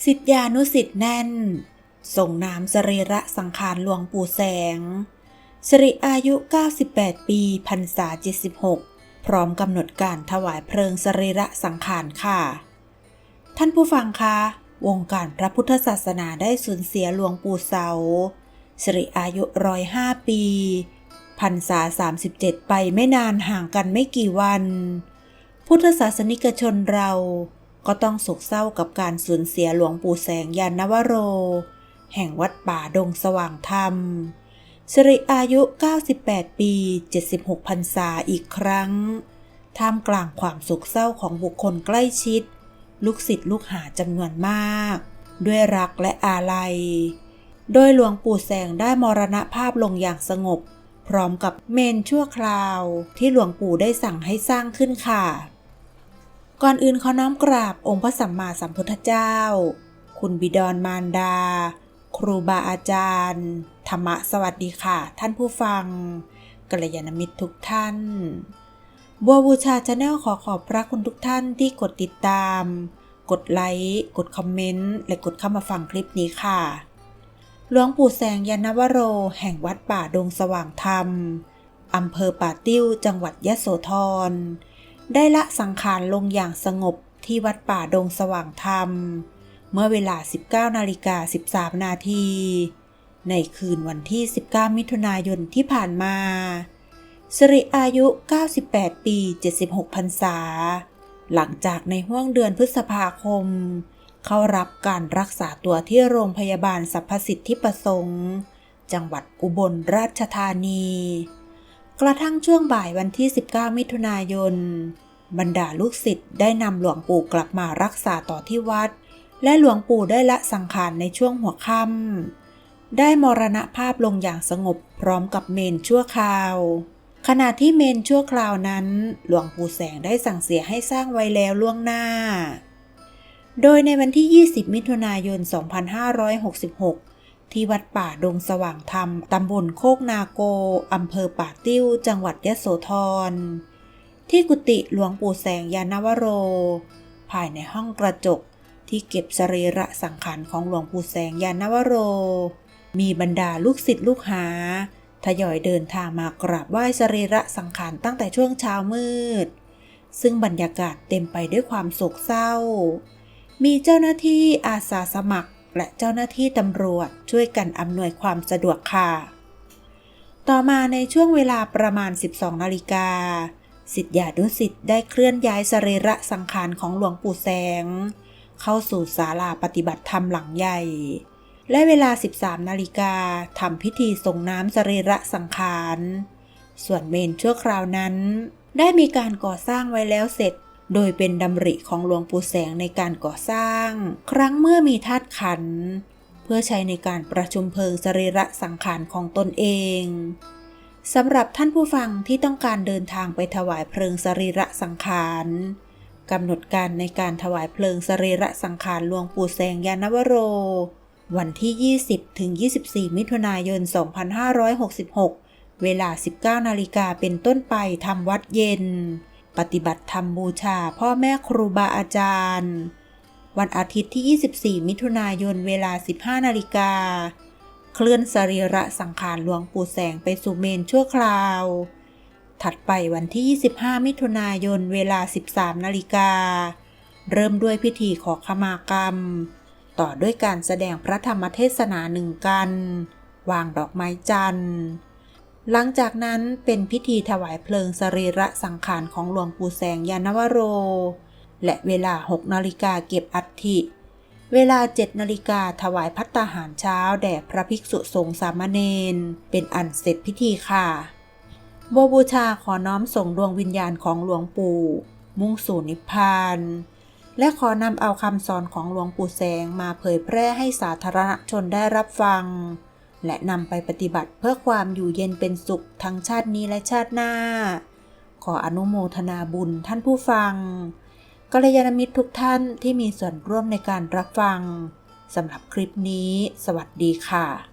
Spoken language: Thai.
สิทธานุสิทธิ์แน่น ส่งน้ำสรีระสังขารหลวงปู่แสงสิริอายุ 98 ปีพรรษา 76 พร้อมกำหนดการถวายเพลิงสรีระสังขารค่ะ ท่านผู้ฟังคะ วงการพระพุทธศาสนาได้สูญเสียหลวงปู่เสาสิริอายุร้อยห้าปีพรรษา 37 ไปไม่นานห่างกันไม่กี่วัน พุทธศาสนิกชนเรา ก็ต้องโศกเศร้ากับการสูญเสียหลวงปู่แสงยานนวโร แห่งวัดป่าดงสว่างธรรมสิริอายุ 98 ปี 76พรรษาอีกครั้ง ท่ามกลางความโศกเศร้าของบุคคลใกล้ชิด ลูกศิษย์ลูกหาจำนวนมาก ด้วยรักและอาลัย โดยหลวงปู่แสงได้มรณภาพลงอย่างสงบ พร้อมกับเมนชั่วคราวที่หลวงปู่ได้สั่งให้สร้างขึ้นค่ะ ก่อนอื่นขอน้อมกราบองค์พระสัมมาสัมพุทธเจ้า คุณบิดรมารดา ครูบาอาจารย์ ธรรมะสวัสดีค่ะ ท่านผู้ฟังกัลยาณมิตรทุกท่าน บัวบูชาชาแนลขอขอบพระคุณทุกท่านที่กดติดตาม กดไลค์ กดคอมเมนต์ และกดเข้ามาฟังคลิปนี้ค่ะ หลวงปู่แสงยานวโร แห่งวัดป่าดงสว่างธรรมอำเภอป่าติ้ว จังหวัดยะโสธร ได้ละสังขารลงอย่างสงบที่วัดป่าดงสว่างธรรม เมื่อเวลา 19นาฬิกา13 นาที ในคืนวันที่ 19 มิถุนายนที่ผ่านมาสิริอายุ 98 ปี 76พรรษา หลังจากในห้วงเดือนพฤษภาคม เข้ารับการรักษาตัวที่โรงพยาบาลสรรพสิทธิประสงค์ จังหวัดอุบลราชธานี กระทั่งช่วงบ่ายวันที่ 19 มิถุนายน บรรดาลูกศิษย์ได้นำหลวงปู่กลับมารักษาต่อที่วัด และหลวงปู่ได้ละสังขารในช่วงหัวค่ำได้มรณภาพลงอย่างสงบพร้อมกับเมนชั่วคราว ขณะที่เมนชั่วคราวนั้น หลวงปู่แสงได้สั่งเสียให้สร้างไว้แล้วล่วงหน้า โดยในวันที่ 20 มิถุนายน 2566 ที่วัดป่าดงสว่างธรรม ตำบลโคกนาโก อำเภอป่าติ้ว จังหวัดยะโสธร ที่กุฏิหลวงปู่แสงยานวโร ภายในห้องกระจกที่เก็บสรีระสังขารของหลวงปู่แสงยานวโร มีบรรดาลูกศิษย์ลูกหา ทยอยเดินทางมากราบไหว้สรีระสังขารตั้งแต่ช่วงเช้ามืด ซึ่งบรรยากาศเต็มไปด้วยความโศกเศร้า มีเจ้าหน้าที่อาสาสมัคร และเจ้าหน้าที่ตำรวจช่วยกันอำนวยความสะดวกค่ะ ต่อมาในช่วงเวลาประมาณ 12 นาฬิกา สิทธิานุสิทธิ์ได้เคลื่อนย้ายสรีระสังขารของหลวงปู่แสง เข้าสู่ศาลาปฏิบัติธรรมหลังใหญ่ และเวลา 13 นาฬิกาทำพิธีส่งน้ำสรีระสังขาร ส่วนเมนชั่วคราวนั้น ได้มีการก่อสร้างไว้แล้วเสร็จ โดยเป็นดำริของหลวงปู่แสงในการก่อสร้าง ครั้งเมื่อมีธาตุขัน เพื่อใช้ในการประชุมเพลิงสรีระสังขารของตนเองสำหรับท่านผู้ฟังที่ต้องการเดินทางไปถวายเพลิงสรีระสังขารกำหนดการในการถวายเพลิงสรีระสังขารหลวงปู่แสงยานวโร วันที่ 20ถึง24 มิถุนายน 2566 เวลา 19นาฬิกาเป็นต้นไปทำวัดเย็น ปฏิบัติธรรมบูชาพ่อแม่ครูบาอาจารย์ วันอาทิตย์ที่ 24 มิถุนายนเวลา 15 นาฬิกา เคลื่อนสรีระสังขารหลวงปู่แสงไปสู่เมนชั่วคราว ถัดไปวันที่ 25 มิถุนายนเวลา 13 นาฬิกา เริ่มด้วยพิธีขอขมากรรม ต่อด้วยการแสดงพระธรรมเทศนาหนึ่งกัน วางดอกไม้จันทร์ หลังจากนั้นเป็นพิธีถวายเพลิงสรีระสังขารของหลวงปู่แสงยานวโร และเวลา 6นาฬิกาเก็บอัฐิ เวลา 7นาฬิกาถวายพัตตาหารเช้าแด่พระภิกษุสงฆ์สามเณรเป็นอันเสร็จพิธีค่ะโบบูชาขอน้อมส่งดวงวิญญาณของหลวงปู่ มุ่งสู่นิพพาน และขอนำเอาคำสอนของหลวงปู่แสงมาเผยแพร่ให้สาธารณชนได้รับฟัง และนำไปปฏิบัติเพื่อความอยู่เย็นเป็นสุขทั้งชาตินี้และชาติหน้า ขออนุโมทนาบุญท่านผู้ฟังกัลยาณมิตรทุกท่านที่มีส่วนร่วมในการรับฟังสำหรับคลิปนี้ สวัสดีค่ะ